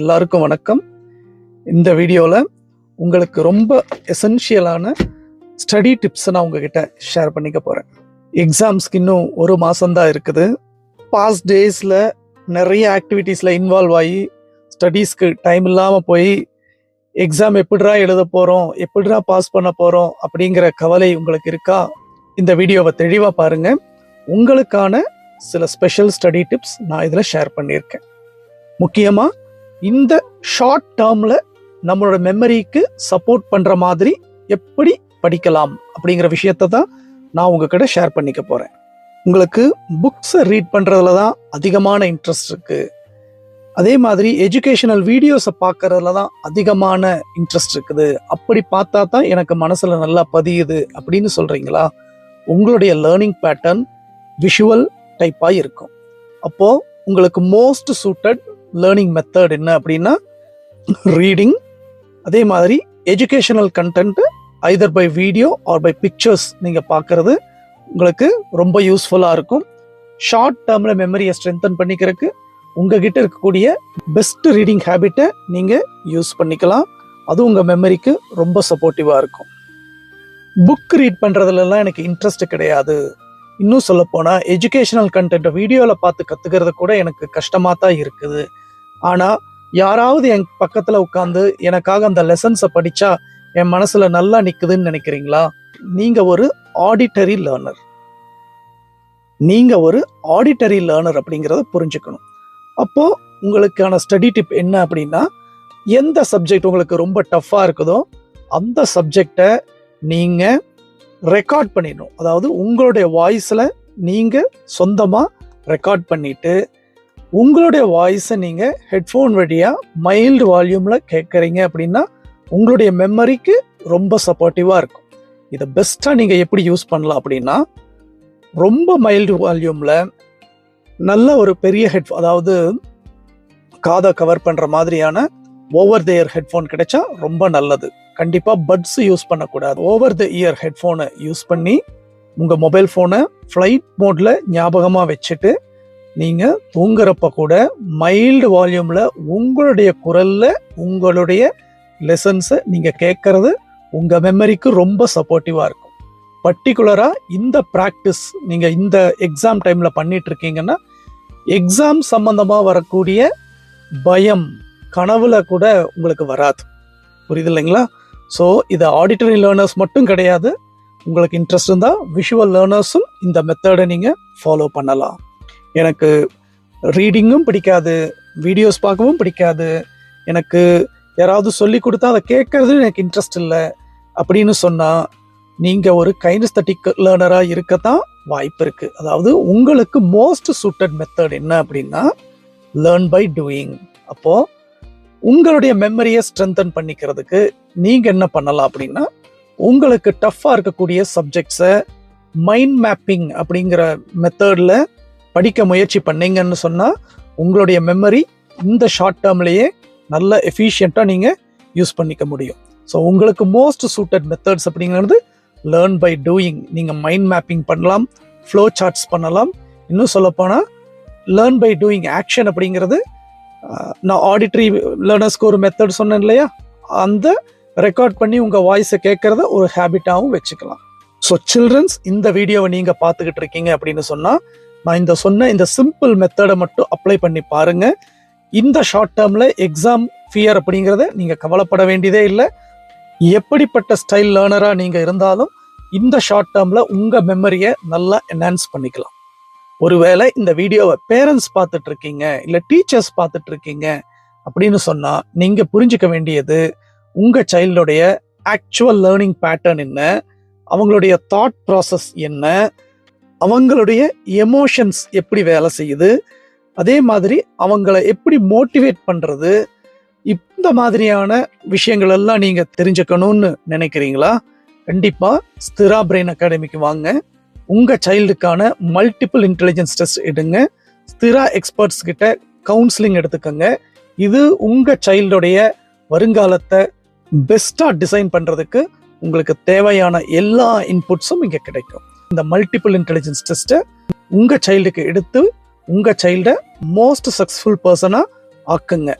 எல்லாருக்கும் வணக்கம். இந்த வீடியோவில் உங்களுக்கு ரொம்ப எசென்ஷியலான ஸ்டடி டிப்ஸை நான் உங்ககிட்ட ஷேர் பண்ணிக்க போகிறேன் எக்ஸாம்ஸ்க்கு இன்னும் ஒரு மாதம்தான் இருக்குது. பாஸ்ட் டேஸில் நிறைய ஆக்டிவிட்டீஸில் இன்வால்வ் ஆகி ஸ்டடீஸ்க்கு டைம் இல்லாமல் போய் எக்ஸாம் எப்படிரா எழுத போகிறோம் எப்படிரா பாஸ் பண்ண போகிறோம் அப்படிங்கிற கவலை உங்களுக்கு இருக்கா? இந்த வீடியோவை தெளிவாக பாருங்க. உங்களுக்கான சில ஸ்பெஷல் ஸ்டடி டிப்ஸ் நான் இதில் ஷேர் பண்ணியிருக்கேன். முக்கியமாக இந்த ஷார்ட் டேர்மில் நம்மளோட மெமரிக்கு சப்போர்ட் பண்ணுற மாதிரி எப்படி படிக்கலாம் அப்படிங்கிற விஷயத்தை தான் நான் உங்ககிட்ட ஷேர் பண்ணிக்க போகிறேன் உங்களுக்கு புக்ஸை ரீட் பண்ணுறதுல தான் அதிகமான இன்ட்ரெஸ்ட் இருக்குது அதே மாதிரி எஜுகேஷனல் வீடியோஸை பார்க்கறதுல தான் அதிகமான இன்ட்ரெஸ்ட் இருக்குது. அப்படி பார்த்தா தான் எனக்கு மனசில் நல்லா பதியுது அப்படின்னு சொல்கிறீங்களா உங்களுடைய லேர்னிங் பேட்டர்ன் விஷுவல் டைப்பாக இருக்கும். அப்போது உங்களுக்கு மோஸ்ட் சூட்டட் லேர்னிங் மெத்தட் என்ன அப்படின்னா ரீடிங் அதே மாதிரி educational content either by video or by pictures நீங்கள் பார்க்கறது உங்களுக்கு ரொம்ப யூஸ்ஃபுல்லாக இருக்கும். ஷார்ட் டேர்மில் மெமரியை ஸ்ட்ரென்தன் பண்ணிக்கிறதுக்கு உங்ககிட்ட இருக்கக்கூடிய பெஸ்ட் ரீடிங் ஹேபிட்டை நீங்கள் யூஸ் பண்ணிக்கலாம். அது உங்கள் மெமரிக்கு ரொம்ப சப்போர்ட்டிவாக இருக்கும். புக் ரீட் பண்ணுறதுலலாம் எனக்கு இன்ட்ரெஸ்ட் கிடையாது. இன்னும் சொல்லப்போனால் எஜுகேஷனல் கண்டென்ட்டை வீடியோவில் பார்த்து கற்றுக்கிறது கூட எனக்கு கஷ்டமாக தான் இருக்குது. ஆனால் யாராவது என் பக்கத்தில் உட்காந்து எனக்காக அந்த லெசன்ஸை படித்தா என் மனசில் நல்லா நிற்குதுன்னு நினைக்கிறீங்களா? நீங்கள் ஒரு ஆடிட்டரி லேர்னர் நீங்கள் ஒரு ஆடிட்டரி லேர்னர் அப்படிங்கிறத புரிஞ்சுக்கணும். அப்போது உங்களுக்கான ஸ்டடி டிப் என்ன அப்படின்னா எந்த சப்ஜெக்ட் உங்களுக்கு ரொம்ப டஃப்பாக இருக்குதோ அந்த சப்ஜெக்டை நீங்கள் ரெக்கார்ட் பண்ணிடணும். அதாவது உங்களுடைய வாய்ஸில் நீங்கள் சொந்தமாக ரெக்கார்ட் பண்ணிவிட்டு உங்களுடைய வாய்ஸை நீங்கள் ஹெட்ஃபோன் வழியாக மைல்டு வால்யூமில் கேட்குறீங்க அப்படின்னா உங்களுடைய மெமரிக்கு ரொம்ப சப்போர்ட்டிவாக இருக்கும். இதை பெஸ்ட்டாக நீங்கள் எப்படி யூஸ் பண்ணலாம் அப்படின்னா ரொம்ப மைல்டு வால்யூமில் நல்ல ஒரு பெரிய ஹெட் அதாவது காதை கவர் பண்ணுற மாதிரியான ஓவர் த இயர் ஹெட்ஃபோன் கிடைச்சா ரொம்ப நல்லது. கண்டிப்பாக பட்ஸ் யூஸ் பண்ணக்கூடாது. ஓவர் த இயர் ஹெட்ஃபோனை யூஸ் பண்ணி உங்கள் மொபைல் ஃபோனை ஃப்ளைட் மோடில் ஞாபகமாக வச்சுட்டு நீங்கள் தூங்குறப்ப கூட மைல்டு வால்யூமில் உங்களுடைய குரலில் உங்களுடைய லெசன்ஸை நீங்கள் கேட்கறது உங்கள் மெமரிக்கு ரொம்ப சப்போர்ட்டிவாக இருக்கும். பர்டிகுலராக இந்த ப்ராக்டிஸ் நீங்கள் இந்த எக்ஸாம் டைமில் பண்ணிகிட்ருக்கீங்கன்னா எக்ஸாம் சம்மந்தமாக வரக்கூடிய பயம் கனவுல கூட உங்களுக்கு வராது. புரியுது இல்லைங்களா? ஸோ இது ஆடிட்டரி லேர்னர்ஸ் மட்டும் கிடையாது. உங்களுக்கு இன்ட்ரெஸ்ட் இருந்தால் விஷுவல் லேர்னர்ஸும் இந்த மெத்தடை நீங்கள் ஃபாலோ பண்ணலாம். எனக்கு ரீடிங்கும் பிடிக்காது வீடியோஸ் பார்க்கவும் பிடிக்காது. எனக்கு யாராவது சொல்லி கொடுத்தா அதை கேட்கறது எனக்கு இன்ட்ரெஸ்ட் இல்லை அப்படின்னு சொன்னால் நீங்கள் ஒரு கைனஸ்தட்டிக் லேர்னராக இருக்கத்தான் வாய்ப்பு இருக்குது அதாவது உங்களுக்கு மோஸ்ட் சூட்டட் மெத்தட் என்ன அப்படின்னா லேர்ன் பை டூயிங் அப்போது உங்களுடைய மெமரியை ஸ்ட்ரென்தன் பண்ணிக்கிறதுக்கு நீங்கள் என்ன பண்ணலாம் அப்படின்னா உங்களுக்கு டஃப்பாக இருக்கக்கூடிய சப்ஜெக்ட்ஸை மைண்ட் மேப்பிங் அப்படிங்கிற மெத்தடில் படிக்க முயற்சி பண்ணீங்கன்னு சொன்னால் உங்களுடைய மெமரி இந்த ஷார்ட் டேர்ம்லேயே நல்ல எஃபிஷியண்ட்டாக நீங்கள் யூஸ் பண்ணிக்க முடியும். ஸோ உங்களுக்கு மோஸ்ட் சூட்டட் மெத்தட்ஸ் அப்படிங்கிறது லேர்ன் பை டூயிங் நீங்கள் மைண்ட் மேப்பிங் பண்ணலாம் ஃப்ளோ சார்ட்ஸ் பண்ணலாம். இன்னும் சொல்லப்போனால் லேர்ன் பை டூயிங் ஆக்ஷன் அப்படிங்கிறது நான் ஆடிட்ரி லேர்னர்ஸ்க்கு ஒரு மெத்தட் சொன்னேன் இல்லையா? அந்த ரெக்கார்ட் பண்ணி உங்கள் வாய்ஸை கேட்குறத ஒரு ஹேபிட்டாகவும் வச்சுக்கலாம். ஸோ சில்ட்ரன்ஸ் இந்த வீடியோவை நீங்கள் பார்த்துக்கிட்டு இருக்கீங்க அப்படின்னு சொன்னால் நான் இந்த சொன்ன இந்த சிம்பிள் மெத்தடை மட்டும் அப்ளை பண்ணி பாருங்க. இந்த ஷார்ட் டேர்மில் எக்ஸாம் ஃபியர் அப்படிங்கிறத நீங்கள் கவலைப்பட வேண்டியதே இல்லை. எப்படிப்பட்ட ஸ்டைல் லேர்னராக நீங்கள் இருந்தாலும் இந்த ஷார்ட் டேர்மில் உங்கள் மெமரியை நல்லா என்ஹான்ஸ் பண்ணிக்கலாம். ஒருவேளை இந்த வீடியோவை பேரண்ட்ஸ் பார்த்துட்டு இருக்கீங்க இல்லை டீச்சர்ஸ் பார்த்துட்டு இருக்கீங்க அப்படின்னு சொன்னால் நீங்கள் புரிஞ்சுக்க வேண்டியது உங்கள் சைல்டுடைய ஆக்சுவல் லேர்னிங் பேட்டர்ன் என்ன அவங்களுடைய தாட் ப்ராசஸ் என்ன அவங்களுடைய எமோஷன்ஸ் எப்படி வேலை செய்யுது? அதே மாதிரி அவங்கள எப்படி மோட்டிவேட் பண்ணுறது இந்த மாதிரியான விஷயங்கள் எல்லாம் நீங்கள் தெரிஞ்சுக்கணும்னு நினைக்கிறீங்களா? கண்டிப்பாக ஸ்திரா பிரெயின் அகாடமிக்கு வாங்க. உங்கள் சைல்டுக்கான மல்டிபிள் இன்டெலிஜென்ஸ் டெஸ்ட் எடுங்க. ஸ்திரா எக்ஸ்பர்ட்ஸ் கிட்ட கவுன்சிலிங் எடுத்துக்கோங்க. இது உங்கள் சைல்டுடைய வருங்காலத்தை பெஸ்ட்டாக டிசைன் பண்ணுறதுக்கு உங்களுக்கு தேவையான எல்லா இன்புட்ஸும் இங்கே கிடைக்கும். இந்த மல்டிபிள் இன்டெலிஜென்ஸ் டெஸ்ட்டை உங்கள் சைல்டுக்கு எடுத்து உங்கள் சைல்டை மோஸ்ட் சக்ஸஸ்ஃபுல் பர்சனாக ஆக்குங்க.